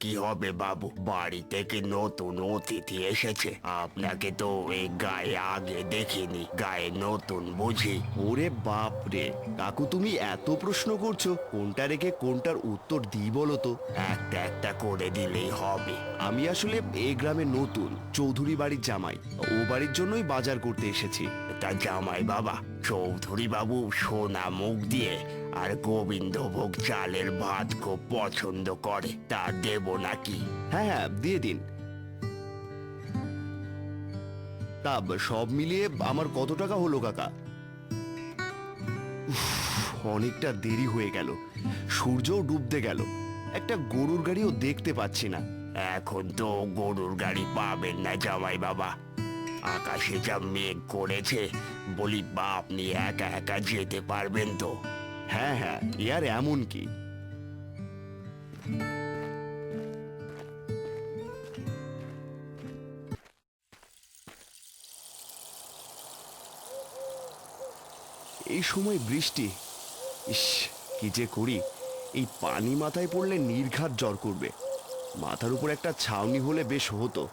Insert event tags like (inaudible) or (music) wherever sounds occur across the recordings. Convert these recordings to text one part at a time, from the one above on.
কি হবে বাবু? বাড়ি থেকে নতুন অতিথি এসেছে। আপনাকে তো এই গায়ে আগে দেখিনি গায়ে নতুন বুঝি। ওরে বাপ রে। কাকু তুমি এত প্রশ্ন করছ কোনটা রেখে কোনটার উত্তর দিই বলো তো? একটা একটা করে দিলেই হবে। আমি আসলে এই গ্রামে নতুন চৌধুরী বাড়ির জামাই। ও বাড়ির জন্যই বাজার করতে এসেছি। তা জামাই বাবা চৌধুরী বাবু সোনা মুখ দিয়ে আর গোবিন্দভোগ চালের ভাত খুব পছন্দ করে তা দেব নাকি? হ্যাঁ হ্যাঁ দিয়ে দিন। তা সব মিলিয়ে আমার কত টাকা হলো কাকা? উফ, অনেকটা দেরি হয়ে গেল। সূর্যও ডুবতে গেল। একটা গরুর গাড়িও দেখতে পাচ্ছি না। এখন তো গরুর গাড়ি পাবেন না জামাই বাবা। আকাশে যা মেঘ করেছে, বলি বা আপনি একা একা যেতে পারবেন তো? হ্যাঁ হ্যাঁ আর এমন কি? এই সময় বৃষ্টি। ইস, কি যে করি। এই পানি মাথায় পড়লে নির্ঘাত জ্বর করবে। মাথার উপর একটা ছাউনি হলে বেশ হতো।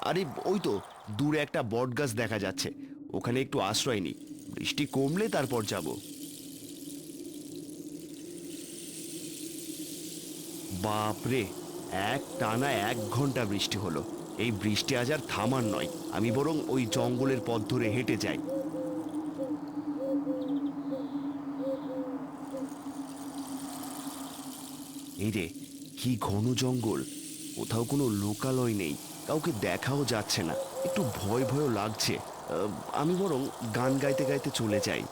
আরে, ওই তো দূরে একটা বট গাছ দেখা যাচ্ছে। ওখানে একটু আশ্রয় নিই। বৃষ্টি কমলে তারপর যাব। বাপরে, এক টানা এক ঘণ্টা বৃষ্টি হলো। এই বৃষ্টি আজ আর থামার নয়। আমি বরং ওই জঙ্গলের পথ ধরে হেঁটে যাই। এই রে, কি ঘন জঙ্গল। কোথাও কোনো লোকালয় নেই। কাউকে দেখাও যাচ্ছে না। একটু ভয় ভয়ও লাগছে। আমি বরং গান গাইতে গাইতে চলে যাই।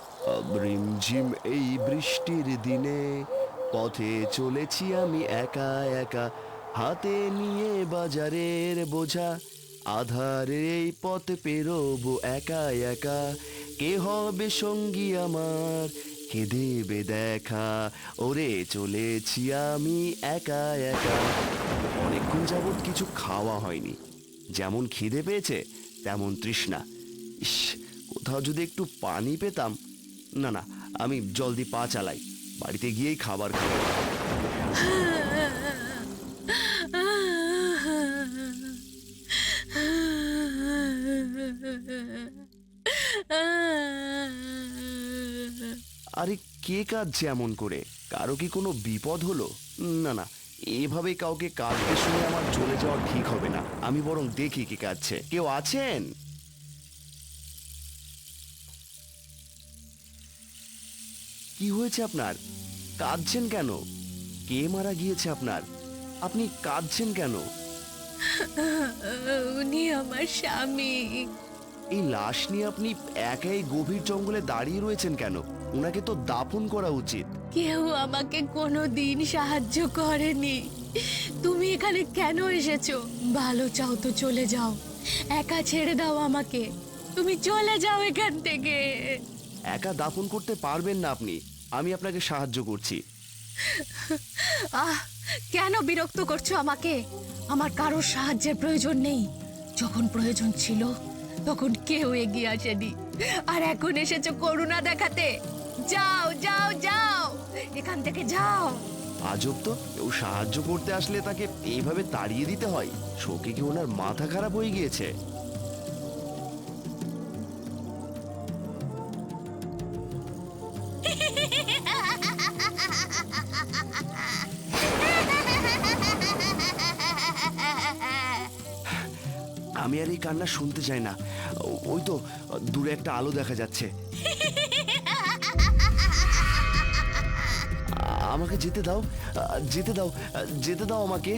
রিমঝিম এই বৃষ্টির দিনে পথে চলেছি আমি একা একা। হাতে নিয়ে বাজারের বোঝা, আধারের এই পথ পেরোবো একা একা। কে হবে সঙ্গী আমার? কে বে দেখা ওরে, চলেছি আমি একা একা। অনেকক্ষণ যাবৎ কিছু খাওয়া হয়নি। যেমন খিদে পেয়েছে, তেমন তৃষ্ণা। ইস, কোথাও যদি একটু পানি পেতাম। না না, আমি জলদি পা চালাই। বাড়িতে গিয়েই খাবার খাব। (laughs) আরে কে কাঁদছে এমন করে? কারও কি কোনো বিপদ হলো? না না এভাবে কাউকে কাঁদতে শুনে আমার চলে যাওয়া ঠিক হবে না। আমি বরং দেখি কে কাঁদছে। কেউ আছেন? কি হয়েছে আপনার? কাঁদছেন কেন? কে মারা গিয়েছে আপনার? আপনি কাঁদছেন কেন? উনি আমার স্বামী। এই লাশ নিয়ে আপনি একাই গভীর জঙ্গলে দাঁড়িয়ে রয়েছেন কেন? ওনাকে তো দাফন করা উচিত। কেউ আমাকে কোনো দিন সাহায্য করেনি। তুমি এখানে কেন এসেছ? ভালো চাও তো চলে যাও। একা ছেড়ে দাও আমাকে। তুমি চলে যাও এখান থেকে। একা দাফন করতে পারবেন না আপনি। আমি আপনাকে সাহায্য করছি। আহ কেন বিরক্ত করছ আমাকে? আমার কারোর সাহায্যের প্রয়োজন নেই। যখন প্রয়োজন ছিল তখন কেউ এগিয়ে আসেনি। আর এখন এসেছ করুণা দেখাতে। যাও যাও যাও। এখান থেকে যাও। আজব তো। কেউ সাহায্য করতে আসলে তাকে এইভাবে তাড়িয়ে দিতে হয়। শোকে কি ওনার মাথা খারাপ হয়ে গিয়েছে? (laughs) আমি আর এই কান্না শুনতে চাই না। ওই তো, দূরে একটা আলো দেখা যাচ্ছে। আমাকে যেতে দাও যেতে দাও যেতে দাও আমাকে।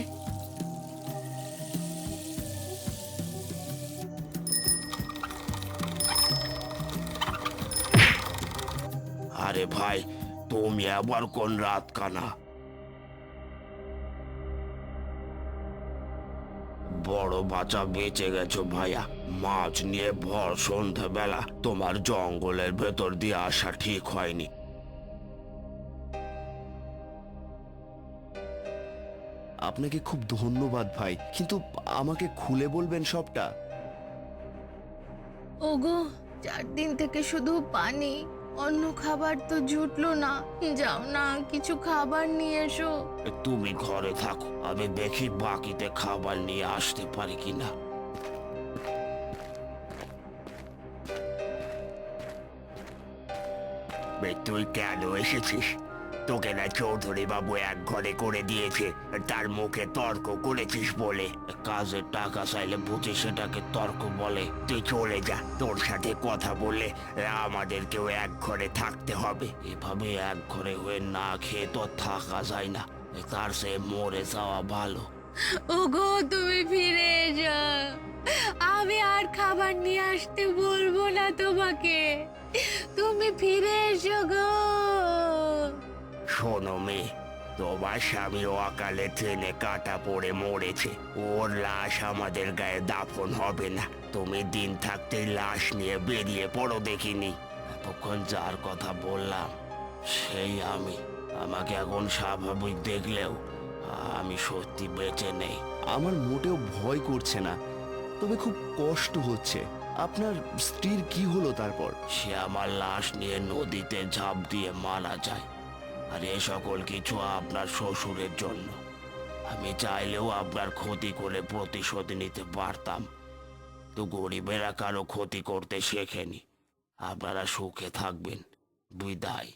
আরে ভাই, তুমি আবার কোন রাত কানা বড় বাচ্চা বেঁচে গেছো ভাইয়া। মাছ নিয়ে ভর সন্ধ্যাবেলা তোমার জঙ্গলের ভেতর দিয়ে আসা ঠিক হয়নি। আপনাকে খুব ধন্যবাদ ভাই কিন্তু আমাকে খুলে বলবেন সবটা? ওগো চার দিন থেকে শুধু পানি। অন্য খাবার তো জুটলো না। যাও না কিছু খাবার নিয়ে এসো। তুমি ঘরে থাকো আমি দেখি বাকিতে খাবার নিয়ে আসতে পারি কিনা। তুই কেন এসেছিস? তোকে না চৌধুরী বাবু এক ঘরে করে দিয়েছে। তার মুখে তর্ক করেছিস বলে। কাজের টাকা চাইলে বুঝে সেটাকে তর্ক বলে। তুই চলে যা, তোর সাথে কথা বলে আমাদেরকেও এক ঘরে থাকতে হবে। এভাবে এক ঘরে হয়ে না খেয়ে তো থাকা যায় না। তার সে মরে যাওয়া ভালো। ওগো, তুমি ফিরে এসো আমি আর খাবার নিয়ে আসতে বলব না তোমাকে। তুমি ফিরে এসো গো। শোনো মেয়ে তোমার স্বামী অকালে ট্রেনে কাটা পড়ে মরেছে। ওর লাশ আমাদের গায়ে দাফন হবে না। তুমি দিন থাকতেই লাশ নিয়ে বেরিয়ে পড়ো দেখিনি। এতক্ষণ যার কথা বললাম সেই আমি। আমাকে এখন স্বাভাবিক দেখলেও আমি সত্যি বেঁচে নেই। আমার মোটেও ভয় করছে না। তবে খুব কষ্ট হচ্ছে। আপনার স্ত্রীর কি হলো তারপর? সে আমার লাশ নিয়ে নদীতে ঝাঁপ দিয়ে মারা যায়। আর, এ সকল কিছু আপনার শ্বশুরের জন্য। আমি চাইলেও আপনার ক্ষতি করে প্রতিশোধ নিতে পারতাম। তো গরিবেরা কারও ক্ষতি করতে শেখেনি। আপনারা সুখে থাকবেন। বিদায়।